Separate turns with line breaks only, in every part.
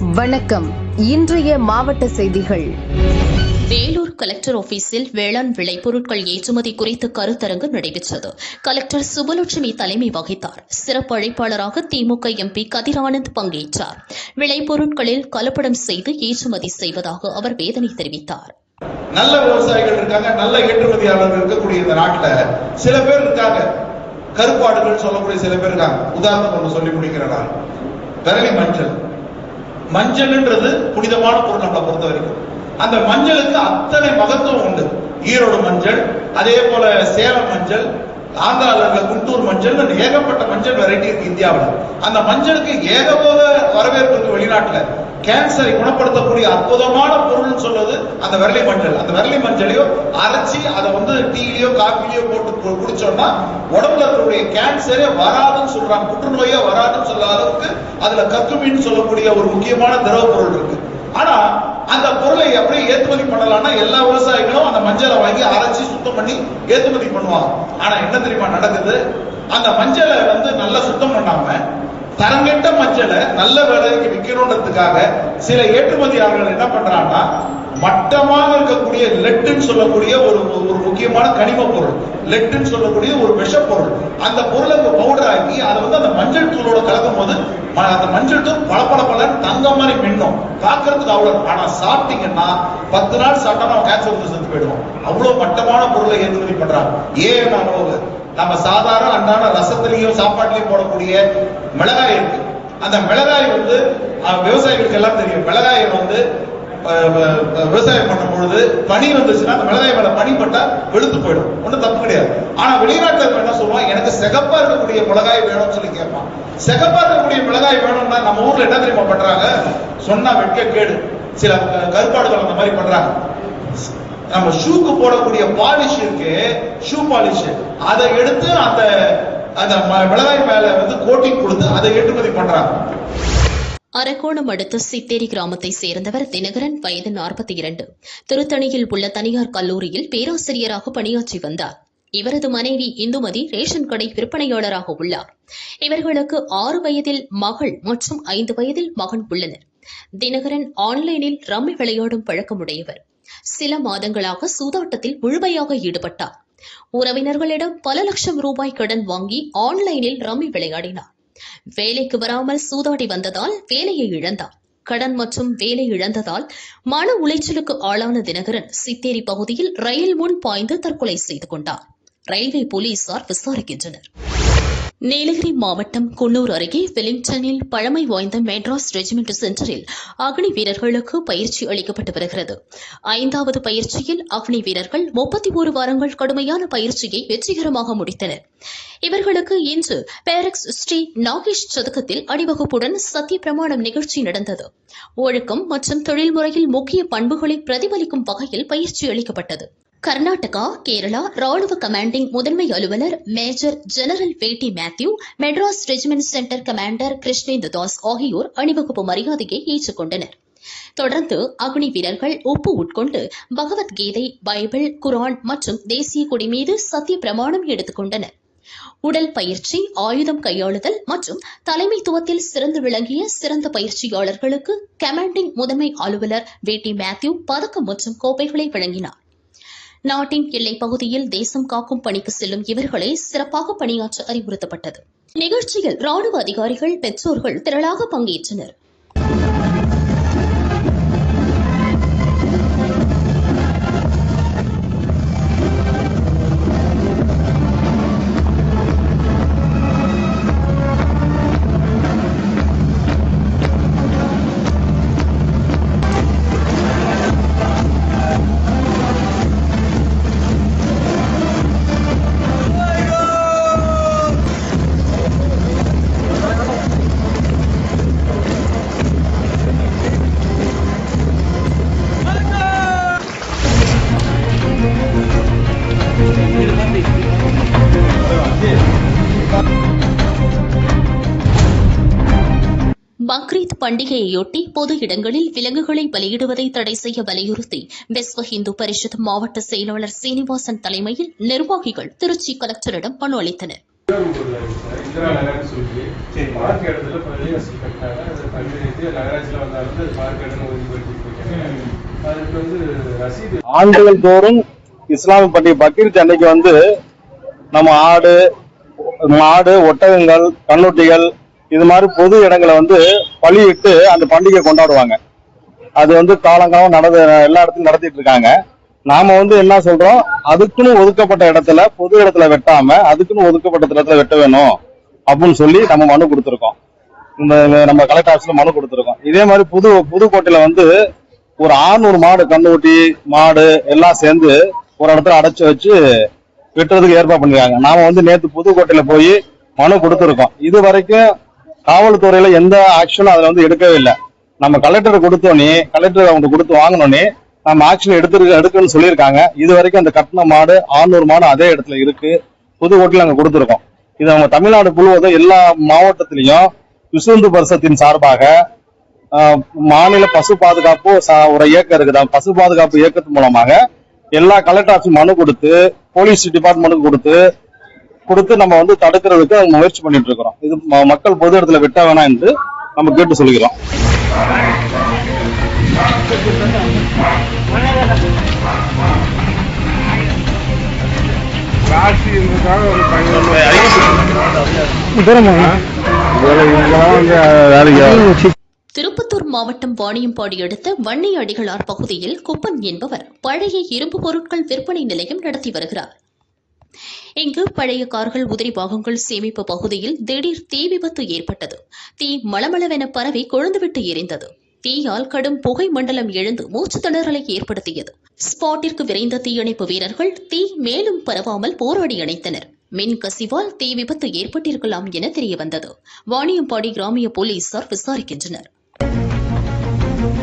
வணக்கம். இன்றைய மாவட்ட செய்திகள்.
வேலூர் கலெக்டர் ஆபீஸில் வேளாண் விளைபொருட்கள் ஏற்றுமதி குறித்து கருத்தரங்கு நடைபெற்றது. கலெக்டர் சுபலட்சுமி தலைமை வகித்தார். சிறப்பு அழைப்பாளராக திமுக எம்பி கதிரானந்த் பங்கேற்றார். விளைபொருட்களில் கலப்படம் செய்து ஏற்றுமதி செய்வதாக அவர் வேதனை தெரிவித்தார்.
நல்ல விவசாயிகள் இருக்காங்க நல்ல ஏற்றுமதியாளர்கள் இருக்கக்கூடிய இந்த நாட்டுல சில பேர் இருக்காங்க. கருப்பாடுகள் சொல்லக்கூடிய சில பேர் இருக்காங்க. உதாரணம் ஒன்று சொல்லி முடிக்கிறேன் நான். விரலி மஞ்சள். மஞ்சள்ன்றது புனிதமான பொருள் நம்மளை பொறுத்த வரைக்கும். அந்த மஞ்சளுக்கு அத்தனை மகத்துவம் உண்டு. ஈரோடு மஞ்சள் அதே போல சேலம் மஞ்சள் ஆந்திரால குண்டூர் மஞ்சள் ஏகப்பட்ட மஞ்சள் வெரைட்டி இருக்கு இந்தியாவில். அந்த மஞ்சளுக்கு ஏகபோக வரவேற்பு இருக்கு வெளிநாட்டுல. கேன்சரை குணப்படுத்தக்கூடிய அற்புதமான பொருள்னு சொல்றது அந்த விரலி மஞ்சள். அந்த விரலி மஞ்சளையோ அரைச்சி அதை வந்து டீலயோ காஃபிலையோ போட்டு கு- குடிச்சோம்னா உடம்புல இருக்கக்கூடிய கேன்சரே வராதுன்னு சொல்றாங்க. புற்றுநோயே வராதுன்னு சொல்ல அளவுக்கு அதுல கக்குமின்னு சொல்லக்கூடிய ஒரு முக்கியமான திரவ பொருள் இருக்கு. ஆனா அந்த பொருளை அப்படியே ஏற்றுமதி பண்ணலாம்னா எல்லா விவசாயிகளும் அந்த மஞ்சளை வாங்கி அரைச்சி சுத்தம் பண்ணி ஏற்றுமதி பண்ணுவாங்க. ஆனா என்ன தெரியுமா நடக்குது? அந்த மஞ்சளை வந்து நல்லா சுத்தம் பண்ணாம தரங்கெட்ட மஞ்சளை நல்ல விலைக்கு விற்கணுன்றதுக்காக சில ஏற்றுமதியாளர்கள் என்ன பண்றாங்கன்னா மட்டமாக இருக்கக்கூடிய லெட்டுன்னு சொல்லக்கூடிய ஒரு ஒரு முக்கியமான கனிம பொருள் லெட்டுன்னு சொல்லக்கூடிய ஒரு விஷ பொருள் அந்த பொருளை பவுடர் ஆக்கி அதை வந்து அந்த மஞ்சள் தூளோட கலக்கும் போது ம- அந்த மஞ்சள் தூள் பளபள பளன்னு தங்க மாதிரி மின்னும். பார்க்கறதுக்கு அவ்வளவு ஆனா சாப்பிட்டீங்கன்னா பத்து நாள் சாப்பிட்டா நம்ம கேன்சர் வந்து செத்து போயிடுவோம். அவ்வளவு மட்டமான பொருளை ஏற்றுமதி பண்றாங்க. ஏன் அளவு? நம்ம சாதாரண அன்றாட ரசத்திலையும் சாப்பாட்டிலையும் போடக்கூடிய மிளகாய் இருக்கு. அந்த மிளகாய் வந்து விவசாயிகளுக்கு எல்லாம் தெரியும். மிளகாயை வந்து விவசாயம் பண்ணும் பொழுது பனி வந்துச்சுன்னா அந்த மிளகாய் மேல பனி பட்டா வெளுத்து போயிடும். ஒன்றும் தப்பு கிடையாது. ஆனா வெளிநாட்டுல என்ன சொல்லுவான் எனக்கு சிகப்பா இருக்கக்கூடிய மிளகாய் வேணும்னு சொல்லி கேட்பான். சிகப்பா இருக்கக்கூடிய மிளகாய் வேணும்னா நம்ம ஊர்ல என்ன தெரியுமா பண்றாங்க? சொன்னா வெட்க கேடு சில கருப்பாடுகள் அந்த மாதிரி பண்றாங்க. நம்ம ஷூக்கு போடக்கூடிய பாலிஷ் இருக்கு ஷூ பாலிஷ் அதை எடுத்து அந்த அந்த மிளகாய் மேல வந்து கோட்டிங் கொடுத்து அதை ஏற்றுமதி பண்றாங்க.
அரக்கோணம் அடுத்த சித்தேரி கிராமத்தை சேர்ந்தவர் தினகரன் வயது நாற்பத்தி இரண்டு. திருத்தணியில் உள்ள தனியார் கல்லூரியில் பேராசிரியராக பணியாற்றி வந்தார். இவரது மனைவி இந்துமதி ரேஷன் கடை விற்பனையாளராக உள்ளார். இவர்களுக்கு ஆறு வயதில் மகள் மற்றும் ஐந்து வயதில் மகன் உள்ளனர். தினகரன் ஆன்லைனில் ரம்மி விளையாடும் பழக்கமுடையவர். சில மாதங்களாக சூதாட்டத்தில் முழுமையாக ஈடுபட்டார். உறவினர்களிடம் பல லட்சம் ரூபாய் கடன் வாங்கி ஆன்லைனில் ரம்மி விளையாடினார். வேலைக்கு வராமல் சூதாடி வந்ததால் வேலையை இழந்தார். கடன் மற்றும் வேலை இழந்ததால் மன உளைச்சலுக்கு ஆளான தினகரன் சித்தேரி பகுதியில் ரயில் முன் பாய்ந்து தற்கொலை செய்து கொண்டார். ரயில்வே போலீசார் விசாரிக்கின்றனர். நீலகிரி மாவட்டம் குன்னூர் அருகே வெலிங்டனில் பழமை வாய்ந்த மெட்ராஸ் ரெஜிமெண்ட் சென்டரில் அக்னி வீரர்களுக்கு பயிற்சி அளிக்கப்பட்டு வருகிறது. ஐந்தாவது பயிற்சியில் அக்னி வீரர்கள் முப்பத்தி ஒரு வாரங்கள் கடுமையான பயிற்சியை வெற்றிகரமாக முடித்தனர். இவர்களுக்கு இன்று பேரக்ஸ் ஸ்ரீ நாகேஷ் சதுக்கத்தில் அணிவகுப்புடன் சத்திய பிரமாணம் நிகழ்ச்சி நடந்தது. ஒழுக்கம் மற்றும் தொழில்முறையில் முக்கிய பண்புகளை பிரதிபலிக்கும் வகையில் பயிற்சி அளிக்கப்பட்டது. கர்நாடகா கேரளா ராணுவ கமாண்டிங் முதன்மை அலுவலர் மேஜர் ஜெனரல் வேட்டி Mathew Madras regiment centre commander Krishnendu Das ஆகியோர் அணிவகுப்பு மரியாதையை ஏற்றுக்கொண்டனர். தொடர்ந்து அக்னி வீரர்கள் உப்பு உட்கொண்டு பகவத்கீதை பைபிள் குரான் மற்றும் தேசிய கொடி மீது சத்திய பிரமாணம் எடுத்துக்கொண்டனர் உடல் பயிற்சி ஆயுதம் கையாளுதல் மற்றும் தலைமைத்துவத்தில் சிறந்து விளங்கிய சிறந்த பயிற்சியாளர்களுக்கு கமாண்டிங் முதன்மை அலுவலர் வேட்டி மேத்யூ பதக்கம் மற்றும் கோப்பைகளை வழங்கினார். நாட்டின் எல்லைப் பகுதியில் தேசம் காக்கும் பணிக்கு செல்லும் இவர்களை சிறப்பாக பணியாற்ற அறிவுறுத்தப்பட்டது. நிகழ்ச்சியில் ராணுவ அதிகாரிகள் பெற்றோர்கள் திரளாக பங்கேற்றனர். பக்ரீத் பண்டிகையையொட்டி பொது இடங்களில் விலங்குகளை பலியிடுவதை தடை செய்ய வலியுறுத்தி விஸ்வ இந்து பரிஷத் மாவட்ட செயலாளர் சீனிவாசன் தலைமையில் நிர்வாகிகள் திருச்சி கலெக்டரிடம் மனு அளித்தனர்.
ஆண்டுகள் தோறும் இஸ்லாமிய பண்டிகை பக்ரீத் அன்னைக்கு வந்து நம்ம ஆடு மாடு ஒட்டகங்கள் கண்ணுட்டிகள் இது மாதிரி பொது இடங்களை வந்து பழியிட்டு அந்த பண்டிகை கொண்டாடுவாங்க. அது வந்து காலங்காலம் நடந்து எல்லா இடத்துலயும் நடத்திட்டு இருக்காங்க. நாம வந்து என்ன சொல்றோம்? அதுக்குன்னு ஒதுக்கப்பட்ட இடத்துல பொது இடத்துல வெட்டாம அதுக்குன்னு ஒதுக்கப்பட்ட இடத்துல வெட்ட வேணும் அப்படின்னு சொல்லி நம்ம மனு கொடுத்துருக்கோம். இந்த நம்ம கலெக்டர் ஆஃபீஸ்ல மனு கொடுத்துருக்கோம். இதே மாதிரி புது புதுக்கோட்டையில வந்து ஒரு 600 மாடு கண்ணுக்குட்டி மாடு எல்லாம் சேர்ந்து ஒரு இடத்துல அடைச்சு வச்சு வெட்டுறதுக்கு ஏற்பாடு பண்ணிருக்காங்க. நாம வந்து நேத்து புதுக்கோட்டையில போய் மனு கொடுத்துருக்கோம். இது வரைக்கும் காவல்துறையில எந்த ஆக்ஷனும் அதுல வந்து எடுக்கவே இல்லை. நம்ம கலெக்டர் கொடுத்தோன்னே கலெக்டர் அவங்க கொடுத்து வாங்கினோன்னே நம்ம ஆக்ஷன் எடுத்துருக்க எடுக்கணும்னு சொல்லியிருக்காங்க. இது வரைக்கும் அந்த கட்டின மாடு 600 மாடு அதே இடத்துல இருக்கு. புதுக்கோட்டையில் அங்க கொடுத்துருக்கோம். இது நம்ம தமிழ்நாடு முழுவதும் எல்லா மாவட்டத்திலையும் விசுந்து பரிசத்தின் சார்பாக மாநில பசு பாதுகாப்பு ஒரு இயக்கம் இருக்குது பசு பாதுகாப்பு இயக்கத்தின் மூலமாக எல்லா கலெக்டர் ஆஃபீஸ் மனு கொடுத்து போலீஸ் டிபார்ட்மெண்ட்டுக்கு கொடுத்து கொடுத்து நம்ம வந்து தடுக்கிறதுக்கு அவங்க முயற்சி பண்ணிட்டு இருக்கிறோம் இது மக்கள் பொது இடத்துல வெட்ட வேணாம் என்று நம்ம கேட்டு
சொல்கிறோம். வேலைக்கு
திருப்பத்தூர் மாவட்டம் வாணியம்பாடி அடுத்த வன்னி அடிகளார் பகுதியில் குப்பன் என்பவர் பழைய இரும்பு பொருட்கள் விற்பனை நிலையம் நடத்தி வருகிறார். இங்கு பழைய கார்கள் உதிரி பாகங்கள் சேமிப்பு பகுதியில் திடீர் தீ விபத்து ஏற்பட்டது. தீ மளமளவென பரவி கொழுந்துவிட்டு எரிந்தது. தீயால் கடும் புகை மண்டலம் எழுந்து மூச்சு திணறலை ஏற்படுத்தியது. ஸ்பாட்டிற்கு விரைந்த தீயணைப்பு வீரர்கள் தீ மேலும் பரவாமல் போராடி அணைத்தனர். மின் கசிவால் தீ விபத்து ஏற்பட்டிருக்கலாம் என தெரியவந்தது. வாணியம்பாடி கிராமிய போலீசார் விசாரிக்கின்றனர்.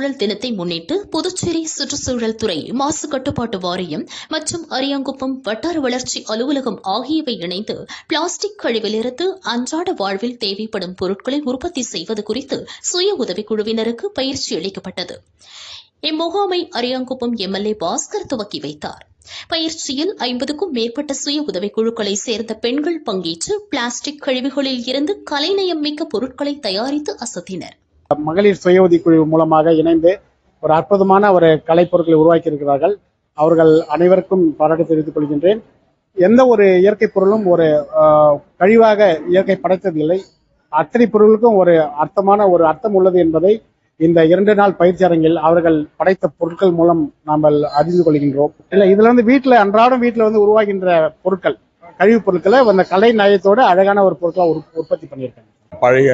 சுற்றுச்சூழல் தினத்தை முன்னிட்டு புதுச்சேரி சுற்றுச்சூழல் துறை மாசு கட்டுப்பாட்டு வாரியம் மற்றும் அரியாங்குப்பம் வட்டார வளர்ச்சி அலுவலகம் ஆகியவை இணைந்து பிளாஸ்டிக் கழிவிலிருந்து அன்றாட வாழ்வில் தேவைப்படும் பொருட்களை உற்பத்தி செய்வது குறித்து சுய உதவிக்குழுவினருக்கு பயிற்சி அளிக்கப்பட்டது. இம்முகாமை அரியாங்குப்பம் எம்எல்ஏ பாஸ்கர் துவக்கி வைத்தார். பயிற்சியில் ஐம்பதுக்கும் மேற்பட்ட சுய உதவிக்குழுக்களை சேர்ந்த பெண்கள் பங்கேற்று பிளாஸ்டிக் கழிவுகளில் இருந்து கலைநயம் மிக்க பொருட்களை தயாரித்து அசத்தினா்
மகளிர் சுய உதவிக்குழு மூலமாக இணைந்து ஒரு அற்புதமான ஒரு கலைப்பொருட்களை உருவாக்கி இருக்கிறார்கள் அவர்கள் அனைவருக்கும் பாராட்டு தெரிவித்துக் கொள்கின்றேன். எந்த ஒரு இயற்கை பொருளும் ஒரு கழிவாக இயற்கை படைத்ததில்லை. அத்தனை பொருளுக்கும் ஒரு அர்த்தமான ஒரு அர்த்தம் உள்ளது என்பதை இந்த இரண்டு நாள் பயிற்சி அரங்கில் அவர்கள் படைத்த பொருட்கள் மூலம் நாம் அறிந்து கொள்கின்றோம். இல்ல இதுல வந்து வீட்டுல அன்றாடம் வீட்டுல வந்து உருவாகின்ற பொருட்கள் கழிவுப் பொருட்களை அந்த கலை நயத்தோட அழகான ஒரு பொருட்களா உற்பத்தி பண்ணியிருக்காங்க.
பழைய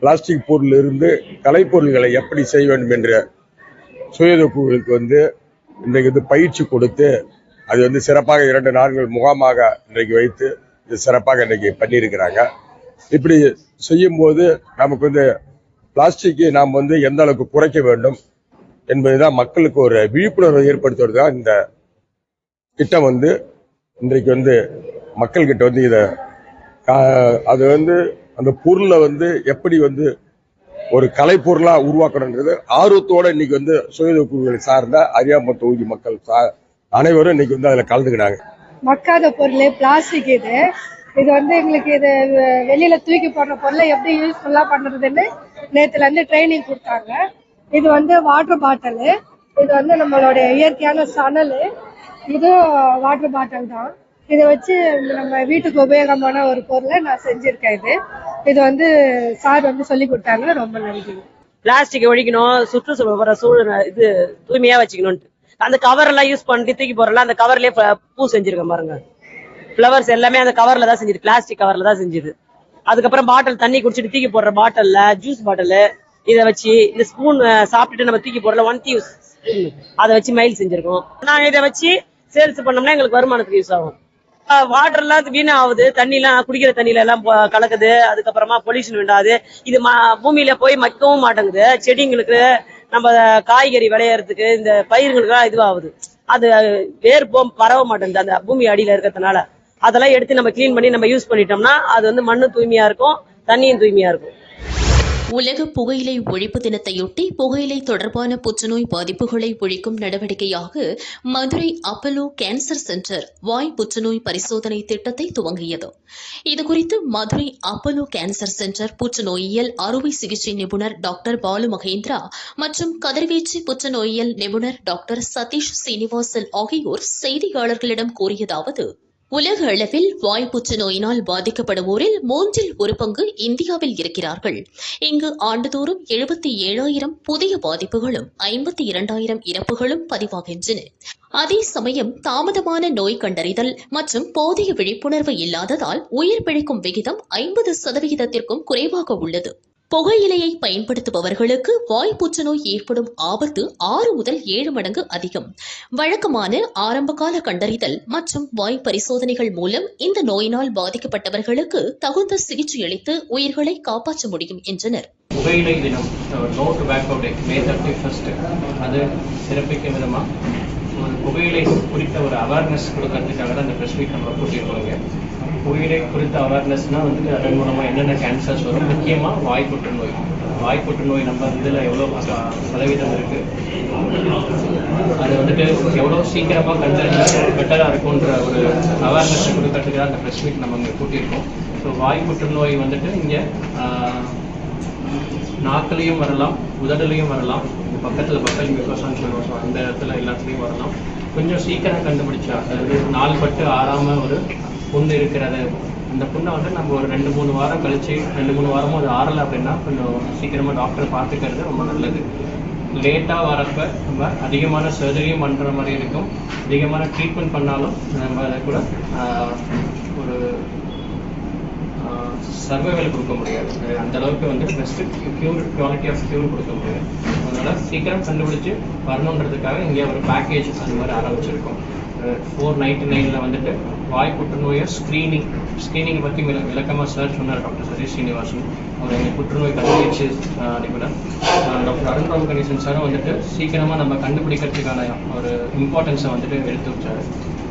பிளாஸ்டிக் பொருளில் இருந்து கலைப்பொருள்களை எப்படி செய்ய வேண்டும் என்ற சுயதொகுகளுக்கு வந்து இன்றைக்கு வந்து பயிற்சி கொடுத்து அது வந்து சிறப்பாக இரண்டு நாட்கள் முகாமாக இன்றைக்கு வைத்து இது சிறப்பாக இன்றைக்கு பண்ணியிருக்கிறாங்க. இப்படி செய்யும்போது நமக்கு வந்து பிளாஸ்டிக்கை நாம் வந்து எந்த அளவுக்கு குறைக்க வேண்டும் என்பதுதான் மக்களுக்கு ஒரு விழிப்புணர்வை ஏற்படுத்துவது தான் இந்த திட்டம் வந்து இன்றைக்கு வந்து மக்கள்கிட்ட வந்து இதை அது வந்து அந்த பொருளை வந்து எப்படி வந்து ஒரு கலைப்பொருளா உருவாக்கணுன்றது ஆர்வத்தோட இன்னைக்கு வந்து சுயதொழில் குழுக்களை சார்ந்த அரியாம்பம் தொகுதி மக்கள் சா- அனைவரும் இன்னைக்கு வந்து அதுல கலந்துக்கினாங்க
மக்காத பொருள் பிளாஸ்டிக் இது. இது வந்து எங்களுக்கு இது வெளியில தூக்கி போடுற பொருளை எப்படி யூஸ்ஃபுல்லா பண்றதுன்னு நேத்துல இருந்து ட்ரைனிங் கொடுத்தாங்க. இது வந்து வாட்டர் பாட்டில் இது வந்து நம்மளுடைய இயற்கையான சணல். இதுவும் வாட்டர் பாட்டில் தான். இதை வச்சு நம்ம வீட்டுக்கு உபயோகமான ஒரு பொருளை நான் செஞ்சிருக்கேன் இது. இது வந்து சார் வந்து சொல்லி கொடுத்தாங்க. ரொம்ப நன்றி.
பிளாஸ்டிக் ஒழிக்கணும் சுற்றுச்சூழல் சூழல் இது தூய்மையா வச்சுக்கணும்ட்டு அந்த கவர் எல்லாம் யூஸ் பண்ணிட்டு தூக்கி போறல அந்த கவர்லயே பூ செஞ்சிருக்கேன் பாருங்க. ஃப்ளவர்ஸ் எல்லாமே அந்த கவர்ல தான் செஞ்சது. பிளாஸ்டிக் கவர்ல தான் செஞ்சது. அதுக்கப்புறம் பாட்டில் தண்ணி குடிச்சிட்டு தூக்கி போடுற பாட்டில்ல ஜூஸ் பாட்டில் இதை வச்சு இந்த ஸ்பூன் சாப்பிட்டுட்டு நம்ம தூக்கி போடல ஒன் யூஸ் அதை வச்சு மயில் செஞ்சிருக்கோம். நாங்கள் இதை வச்சு சேல்ஸ் பண்ணோம்னா எங்களுக்கு வருமானத்துக்கு யூஸ் ஆகும். வாட்டர் எல்லாம் வீணா ஆகுது தண்ணி எல்லாம் குடிக்கிற தண்ணியில எல்லாம் கலக்குது. அதுக்கப்புறமா பொல்யூஷன் வேண்டாது இது பூமியில போய் மக்கவும் மாட்டேங்குது. செடிங்களுக்கு நம்ம காய்கறி விளையறதுக்கு இந்த பயிர்களுக்கு எல்லாம் இதுவாகுது. அது வேர் போ பரவ மாட்டேங்குது. அந்த பூமி அடியில இருக்கிறதுனால. அதெல்லாம் எடுத்து நம்ம கிளீன் பண்ணி நம்ம யூஸ் பண்ணிட்டோம்னா அது வந்து மண்ணு தூய்மையா இருக்கும் தண்ணியும் தூய்மையா இருக்கும்.
உலக புகையிலை ஒழிப்பு தினத்தையொட்டி புகையிலை தொடர்பான புற்றுநோய் பாதிப்புகளை ஒழிக்கும் நடவடிக்கையாக மதுரை அப்பலோ கேன்சர் சென்டர் வாய் புற்றுநோய் பரிசோதனை திட்டத்தை துவங்கியது. இதுகுறித்து மதுரை அப்பலோ கேன்சர் சென்டர் புற்றுநோயியல் அறுவை சிகிச்சை நிபுணர் டாக்டர் பாலு மகேந்திரா மற்றும் கதிர்வீச்சு புற்றுநோயியல் நிபுணர் டாக்டர் சதீஷ் சீனிவாசன் ஆகியோர் செய்தியாளர்களிடம் கூறியதாவது உலக அளவில் வாய் புற்றுநோயினால் பாதிக்கப்படுவோரில் மூன்றில் ஒரு பங்கு இந்தியாவில் இருக்கிறார்கள். இங்கு ஆண்டுதோறும் எழுபத்தி ஏழாயிரம் புதிய பாதிப்புகளும் ஐம்பத்தி இரண்டாயிரம் இறப்புகளும் பதிவாகின்றன. அதே சமயம் தாமதமான நோய் கண்டறிதல் மற்றும் போதிய விழிப்புணர்வு இல்லாததால் உயிர் பிழைக்கும் விகிதம் ஐம்பது சதவிகிதத்திற்கும் குறைவாக உள்ளது. புகையிலையை பயன்படுத்துபவர்களுக்கு வாய் புற்றுநோய் ஏற்படும் ஆபத்து ஆறு முதல் ஏழு மடங்கு அதிகம். வழக்கமான ஆரம்பகால கண்டறிதல் மற்றும் வாய் பரிசோதனைகள் மூலம் இந்த நோயினால் பாதிக்கப்பட்டவர்களுக்கு தகுந்த சிகிச்சை அளித்து உயிர்களை காப்பாற்ற முடியும் என்றனர்.
புகையிலை தினம் no tobacco day May thirty first அது சிறப்பிக்கும் விதமாக ஒரு புகையிலை குறித்த ஒரு அவேர்னஸ் கொடுக்கறதுக்காக தான் இந்த ப்ரெஸ் மீட் நம்ம கூட்டியிருக்கோங்க புகையிலை குறித்த அவேர்னஸ்னா வந்துட்டு அதன் மூலமாக என்னென்ன கேன்சர்ஸ் வரும்? முக்கியமாக வாய் புற்றுநோய். வாய் புற்றுநோய் நம்ம இதில் எவ்வளோ சதவீதம் இருக்கு? அது வந்துட்டு எவ்வளோ சீக்கிரமாக கண்டறிஞ்சா பெட்டராக இருக்கும்ன்ற ஒரு அவேர்னஸ் கொடுக்கறதுக்காக அந்த ப்ரெஸ் மீட் நம்ம இங்கே கூட்டியிருக்கோம் ஸோ வாய் புற்றுநோய் வந்துட்டு இங்கே நாக்குலையும் வரலாம் உதடுலையும் வரலாம் பக்கத்தில் பக்கல் மியூக்கோசான்னு சொல்லுவோம் ஸோ அந்த இடத்துல எல்லாத்துலேயும் வரலாம். கொஞ்சம் சீக்கிரம் கண்டுபிடிச்சா அதாவது நாள் பட்டு ஆறாம ஒரு புண்ணு இருக்கிறது அந்த புண்ணை வந்து நம்ம ஒரு ரெண்டு மூணு வாரம் கழிச்சு ரெண்டு மூணு வாரமும் அது ஆறலை அப்படின்னா கொஞ்சம் சீக்கிரமாக டாக்டர் பார்த்துக்கிறது ரொம்ப நல்லது. லேட்டாக வரப்ப நம்ம அதிகமான சர்ஜரியும் பண்ணுற மாதிரி இருக்கும். அதிகமான ட்ரீட்மெண்ட் பண்ணாலும் நம்ம அதை கூட ஒரு சர்வைவல் கொடுக்க முடியாது. அந்த அளவுக்கு வந்து best cure quality of cure கொடுக்க முடியாது. அதனால சீக்கிரம் கண்டுபிடிச்சு வரணுன்றதுக்காக இங்கே ஒரு பேக்கேஜ் அந்த மாதிரி ஆரம்பிச்சிருக்கோம். ஃபோர் நைன்டி நைனில் வந்துட்டு வாய் புற்றுநோயை ஸ்க்ரீனிங் ஸ்க்ரீனிங் பற்றி விள விளக்கமாக சார் சொன்னார் டாக்டர் சதீஷ் ஸ்ரீனிவாசன் அவர் எங்கள் புற்றுநோய் கண்டுபிடிச்சு நிபுணர். டாக்டர் அருண் ராம் கணேசன் சாரும் வந்துட்டு சீக்கிரமாக நம்ம கண்டுபிடிக்கிறதுக்கான ஒரு இம்பார்ட்டன்ஸை வந்துட்டு எடுத்து வச்சார்.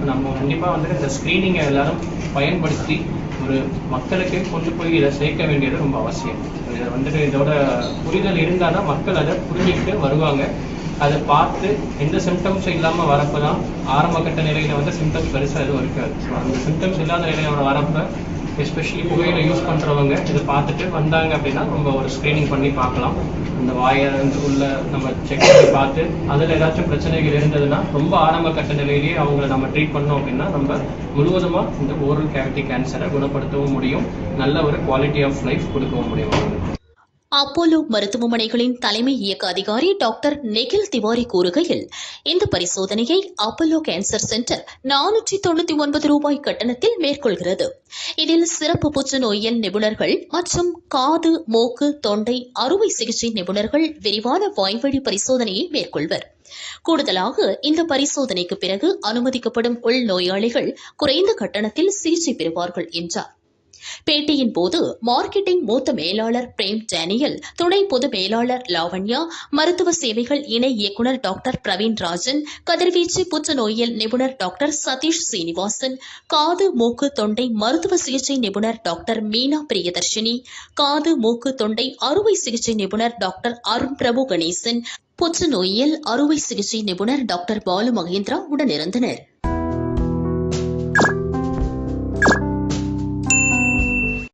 நம்ம கண்டிப்பாக வந்துட்டு இந்த ஸ்க்ரீனிங்கை எல்லாரும் பயன்படுத்தி ஒரு மக்களுக்கு கொண்டு போய் இதை சேர்க்க வேண்டியது ரொம்ப அவசியம். இதை வந்துட்டு இதோட புரிதல் இருந்தால் தான் மக்கள் அதை புரிஞ்சுக்கிட்டு வருவாங்க. அதை பார்த்து எந்த சிம்டம்ஸும் இல்லாமல் வரப்போ தான் ஆரம்ப கட்ட நிலையில் வந்து சிம்டம்ஸ் பெருசாக எதுவும் இருக்காது. ஸோ அந்த சிம்டம்ஸ் இல்லாத நிலையில் வரப்போ எஸ்பெஷலி புகையில யூஸ் பண்ணுறவங்க இதை பார்த்துட்டு வந்தாங்க அப்படின்னா நம்ம ஒரு ஸ்க்ரீனிங் பண்ணி பார்க்கலாம். அந்த வாயை உள்ள நம்ம செக் பண்ணி பார்த்து அதில் ஏதாச்சும் பிரச்சனைகள் இருந்ததுன்னா ரொம்ப ஆரம்ப கட்ட நிலையிலேயே அவங்கள நம்ம ட்ரீட் பண்ணோம் அப்படின்னா நம்ம முழுவதுமாக இந்த ஓரல் கேவிட்டி கேன்சரை குணப்படுத்தவும் முடியும். நல்ல ஒரு குவாலிட்டி ஆஃப் லைஃப் கொடுக்கவும் முடியும். அவங்களுக்கு
அப்போலோ மருத்துவமனைகளின் தலைமை இயக்க அதிகாரி டாக்டர் நிகில் திவாரி கூறுகையில் இந்த பரிசோதனையை அப்போலோ கேன்சர் சென்டர் நானூற்றி தொண்ணூத்தி ஒன்பது ரூபாய் கட்டணத்தில் மேற்கொள்கிறது. இதில் சிறப்பு புற்றுநோயியல் நிபுணர்கள் மற்றும் காது மூக்கு தொண்டை அறுவை சிகிச்சை நிபுணர்கள் விரிவான வாய்வழி பரிசோதனையை மேற்கொள்வர். கூடுதலாக இந்த பரிசோதனைக்கு பிறகு அனுமதிக்கப்படும் உள்நோயாளிகள் குறைந்த கட்டணத்தில் சிகிச்சை பெறுவார்கள் என்றார். பேட்டியின் போது மார்க்கெட்டிங் மூத்த மேலாளர் பிரேம் டேனியல் துணை பொது மேலாளர் லாவண்யா மருத்துவ சேவைகள் இணை இயக்குநர் டாக்டர் பிரவீன் ராஜன் கதிர்வீச்சு புற்றுநோயியல் நிபுணர் டாக்டர் சதீஷ் சீனிவாசன் காது மூக்கு தொண்டை மருத்துவ சிகிச்சை நிபுணர் டாக்டர் மீனா பிரியதர்ஷினி காது மூக்கு தொண்டை அறுவை சிகிச்சை நிபுணர் டாக்டர் அருண் பிரபு கணேசன் புற்றுநோயியல் அறுவை சிகிச்சை நிபுணர் டாக்டர் பாலு மகேந்திரா உடனிருந்தனா்